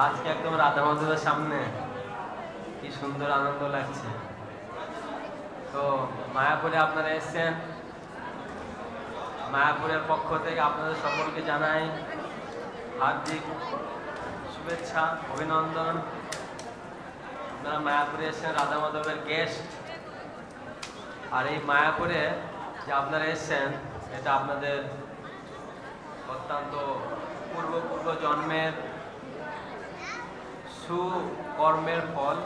আজকে একদম রাধা মাধবের সামনে। কি সুন্দর আনন্দ লাগছে। তো মায়াপুরে আপনারা এসছেন। মায়াপুরের পক্ষ থেকে আপনাদের সকলকে জানাই হার্দিক শুভেচ্ছা, অভিনন্দন। আপনারা মায়াপুরে এসেছেন, রাধা মাধবের গেস্ট আর এই মায়াপুরে যে আপনারা এসেছেন, এটা আপনাদের অত্যন্ত পূর্ব পূর্ব জন্মের সুকর্মের ফল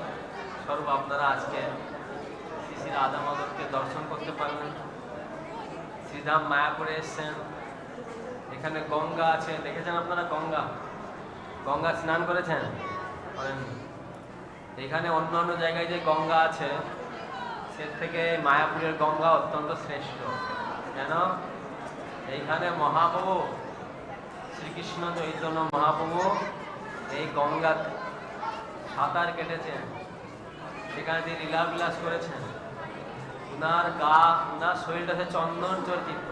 স্বরূপ আপনারা আজকে শ্রী রাধা মাধবকে দর্শন করতে পারলেন। শ্রীধাম মায়াপুরে এসছেন। এখানে গঙ্গা আছে। দেখেছেন আপনারা গঙ্গা? গঙ্গা স্নান করেছেন। এখানে অন্য অন্য জায়গায় যে গঙ্গা আছে, সে থেকে মায়াপুরের গঙ্গা অত্যন্ত শ্রেষ্ঠ। কেন? এইখানে মহাপ্রভু, শ্রীকৃষ্ণ চৈতন্য মহাপ্রভু এই গঙ্গা সাঁতার কেটেছেন। সেখানে তিনি লীলাবিলাস করেছেন। উনার গা, উনার শরীরটা চন্দন চর্চিত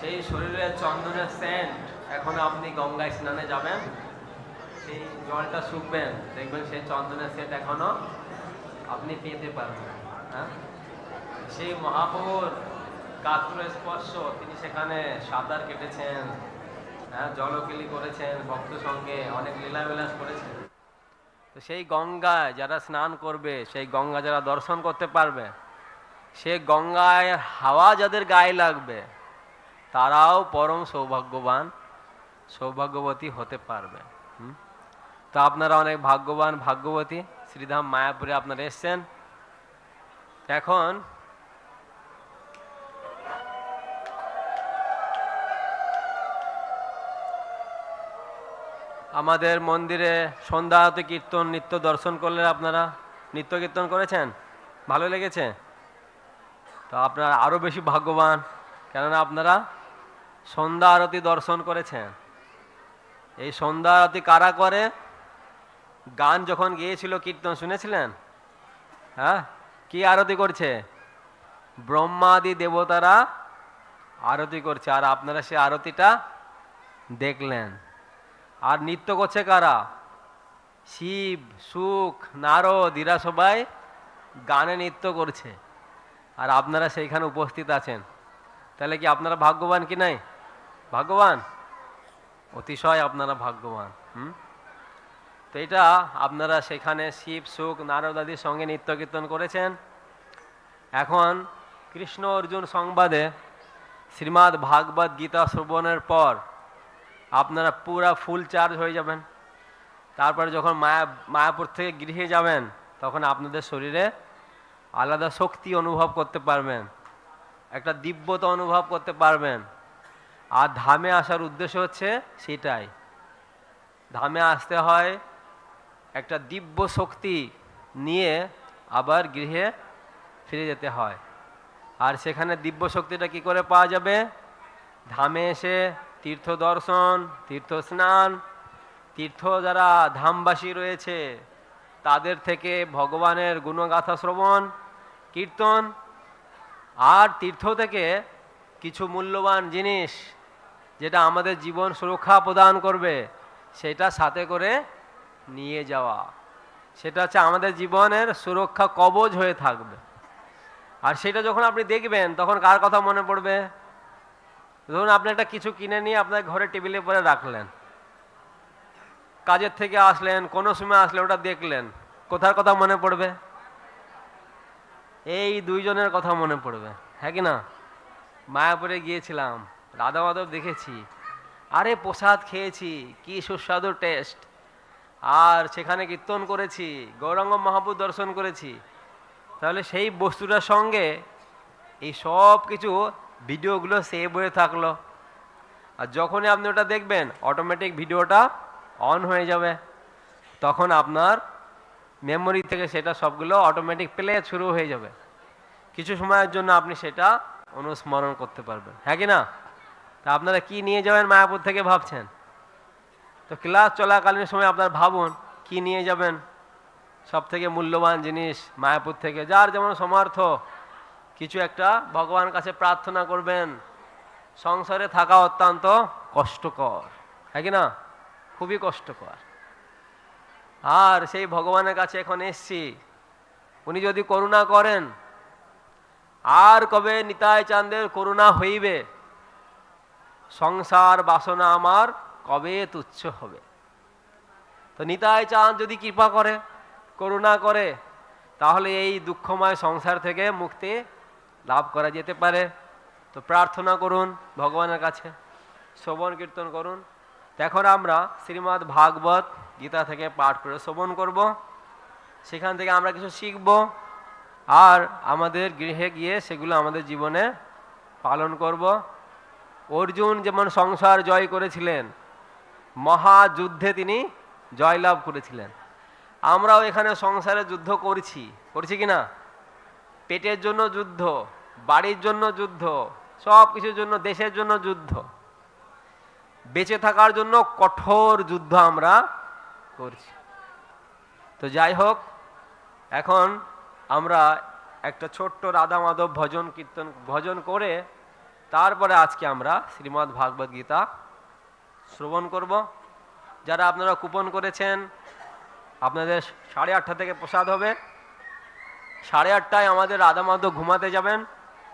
সেই শরীরের চন্দনের সেন্ট এখন আপনি গঙ্গায় স্নানে যাবেন। সেই জলটা শুকবেন, দেখবেন সেই চন্দনের সেন্ট এখনও আপনি পেতে পারবেন। হ্যাঁ? সেই মহাপ্রভুর গাত্র স্পর্শ, তিনি সেখানে সাঁতার কেটেছেন। হ্যাঁ জলকেলি করেছেন, ভক্ত সঙ্গে অনেক লীলাবিলাস করেছেন। তো সেই গঙ্গায় যারা স্নান করবে, সেই গঙ্গা যারা দর্শন করতে পারবে, সে গঙ্গায় হাওয়া যাদের গায়ে লাগবে, তারাও পরম সৌভাগ্যবান, সৌভাগ্যবতী হতে পারবে? তো আপনারা অনেক ভাগ্যবান ভাগ্যবতী, শ্রীধাম মায়াপুরে আপনারা এসছেন এখন আমাদের মন্দিরে সন্ধ্যা হতে কীর্তন, নিত্য দর্শন করলে আপনারা? নিত্য কীর্তন করেছেন? ভালো লেগেছে? তো আপনারা আরও বেশি ভাগ্যবান, কেননা আপনারা সন্ধ্যা আরতি দর্শন করেছেন। এই সন্ধ্যা আরতি কারা করে? গান যখন গিয়েছিল, কীর্তন শুনেছিলেন? হ্যাঁ? কি আরতি করছে? ব্রহ্মাদি দেবতারা আরতি করছে, আর আপনারা সে আরতিটা দেখলেন। আর নৃত্য করছে কারা? শিব, সুখ, নারদ, এরা সবাই গানে নৃত্য করছে। আর আপনারা সেইখানে উপস্থিত আছেন। তাহলে কি আপনারা ভাগ্যবান কি নাই? ভাগ্যবান? অতিশয় আপনারা ভাগ্যবান, হুম? তো এটা আপনারা সেখানে শিব, সুখ, নারদ আদির সঙ্গে নৃত্য কীর্তন করেছেন। এখন কৃষ্ণ অর্জুন সংবাদে শ্রীমদ্ ভাগবত গীতা শ্রবণের পর আপনারা পুরা ফুল চার্জ হয়ে যাবেন। তারপরে যখন মায়া, মায়াপুর থেকে গৃহে যাবেন, তখন আপনাদের শরীরে আলাদা শক্তি অনুভব করতে পারবেন। একটা দিব্যতা অনুভব করতে পারবেন। আর ধামে আসার উদ্দেশ্য হচ্ছে সেটাই। ধামে আসতে হয় একটা দিব্য শক্তি নিয়ে আবার গৃহে ফিরে যেতে হয়। আর সেখানে দিব্য শক্তিটা কি করে পাওয়া যাবে? ধামে এসে তীর্থ দর্শন তীর্থ স্নান তীর্থ যারা ধামবাসী রয়েছে, তাদের থেকে ভগবানের গুণগাথা শ্রবণ, কীর্তন আর তীর্থ থেকে কিছু মূল্যবান জিনিস যেটা আমাদের জীবন সুরক্ষা প্রদান করবে, সেটা সাথে করে নিয়ে যাওয়া। সেটা হচ্ছে আমাদের জীবনের সুরক্ষা কবজ হয়ে থাকবে। আর সেটা যখন আপনি দেখবেন, তখন কার কথা মনে পড়বে? ধরুন আপনি একটা কিছু কিনে নিয়ে আপনার ঘরে টেবিলে পরে রাখলেন। কাজের থেকে আসলেন, কোনো সময় আসলে ওটা দেখলেন, কোথার কথা মনে পড়বে? এই দুইজনের কথা মনে পড়বে হ্যাঁ কি না? মায়াপুরে গিয়েছিলাম রাধা মাধব দেখেছি। আরে প্রসাদ খেয়েছি, কি সুস্বাদু টেস্ট আর সেখানে কীর্তন করেছি, গৌরাঙ্গ মহাপুর দর্শন করেছি। তাহলে সেই বস্তুটার সঙ্গে এই সব কিছু ভিডিওগুলো সেভ হয়ে থাকল। আর যখনই আপনি ওটা দেখবেন অটোমেটিক ভিডিওটা অন হয়ে যাবে। তখন আপনার মেমোরি থেকে সেটা সবগুলো অটোমেটিক প্লে শুরু হয়ে যাবে। কিছু সময়ের জন্য আপনি সেটা অনুস্মরণ করতে পারবেন। হ্যাঁ কি না? তা আপনারা কি নিয়ে যাবেন মায়াপুর থেকে ভাবছেন? তো ক্লাস চলাকালীন সময় আপনার ভাবুন, কি নিয়ে যাবেন? সব থেকে মূল্যবান জিনিস মায়াপুর থেকে, যার যেমন সমর্থ। কিছু একটা ভগবান কাছে প্রার্থনা করবেন। সংসারে থাকা অত্যন্ত কষ্টকর হ্যাঁ কি না? খুবই কষ্টকর। আর সেই ভগবানের কাছে এখন এসছি। উনি যদি করুণা করেন, আর কবে নিতাই চাঁদের করুণা হইবে? সংসার বাসনা আমার কবে তুচ্ছ হবে? তো নিতাই চাঁদ যদি কৃপা করে, করুণা করে, তাহলে এই দুঃখময় সংসার থেকে মুক্তি লাভ করা যেতে পারে। তো প্রার্থনা করুন ভগবানের কাছে, শ্রবণ কীর্তন করুন। এখন আমরা শ্রীমদ্ ভাগবত গীতা থেকে পাঠ করে শ্রবণ করব। সেখান থেকে আমরা কিছু শিখব। আর আমাদের গৃহে গিয়ে সেগুলো আমাদের জীবনে পালন করব। অর্জুন যেমন সংসার জয় করেছিলেন, মহাযুদ্ধে তিনি জয়লাভ করেছিলেন। আমরাও এখানে সংসারে যুদ্ধ করছি। করছি কি না? পেটের জন্য যুদ্ধ, বাড়ির জন্য যুদ্ধ, সব কিছুর জন্য, দেশের জন্য যুদ্ধ। বেঁচে থাকার জন্য কঠোর যুদ্ধ আমরা করছি। তো যাই হোক, এখন আমরা একটা ছোট্ট রাধা মাধব ভজন কীর্তন, ভজন করে তারপরে আজকে আমরা শ্রীমদ্ ভাগবত গীতা শ্রবণ করব। যারা আপনারা কুপন করেছেন, আপনাদের সাড়ে আটটা থেকে প্রসাদ হবে। সাড়ে আটটায় আমাদের রাধা ঘুমাতে যাবেন,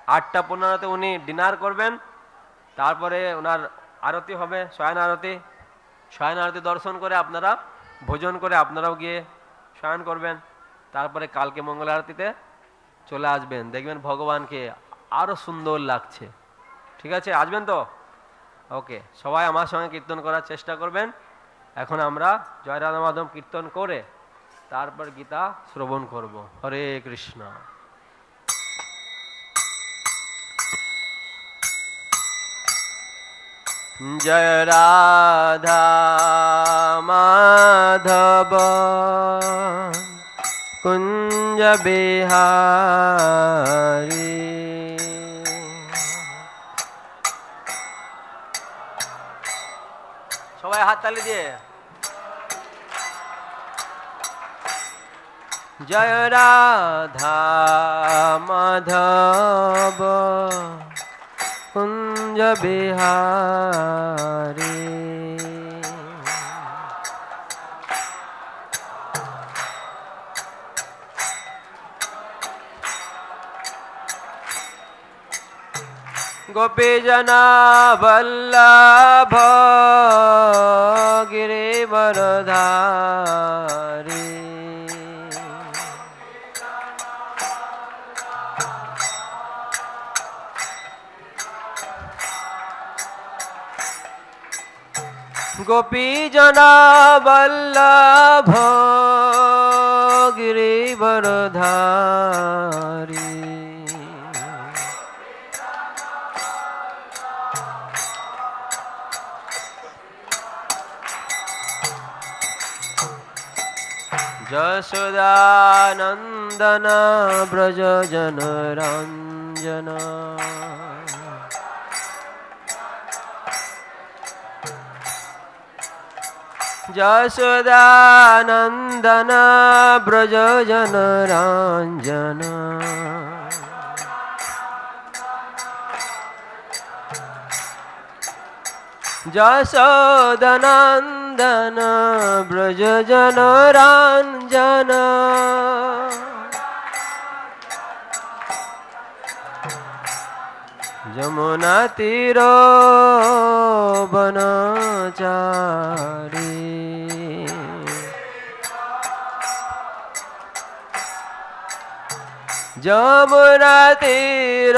আটটা পনেরোতে উনি ডিনার করবেন, তারপরে ওনার আরতি হবে, শয়ন আরতি। শয়ন আরতি দর্শন করে আপনারা, ভোজন করে আপনারাও গিয়ে শয়ন করবেন। তারপরে কালকে মঙ্গল আরতিতে চলে আসবেন। দেখবেন ভগবানকে আরও সুন্দর লাগছে। ঠিক আছে? আসবেন তো? ওকে, সবাই আমার সঙ্গে কীর্তন করার চেষ্টা করবেন। এখন আমরা জয় রাধা মাধব কীর্তন করে তারপর গীতা শ্রবণ করব। হরে কৃষ্ণ। জয় রাধা মাধব। কুঞ্জ বিহারী। সবাই হাত তালি দিয়ে। জয় রাধা মাধব কুঞ্জ বিহারী গোপীজনা বল্লভ গিরিবরধারী গোপীজনা বল্লভ গিরিবরধারী যশোদানন্দন ব্রজ জন রঞ্জন যশোদানন্দন ব্রজ জন রঞ্জন যশোদনন্দন ব্রজ জন রঞ্জন যমুনা তীর বনচারী যমুনা তীর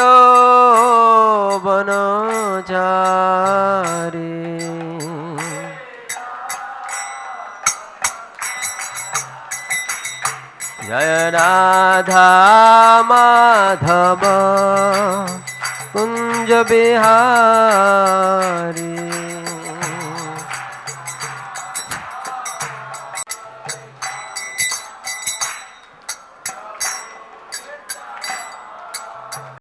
বনচারী জয় রাধা মাধব কুঞ্জ বিহারী।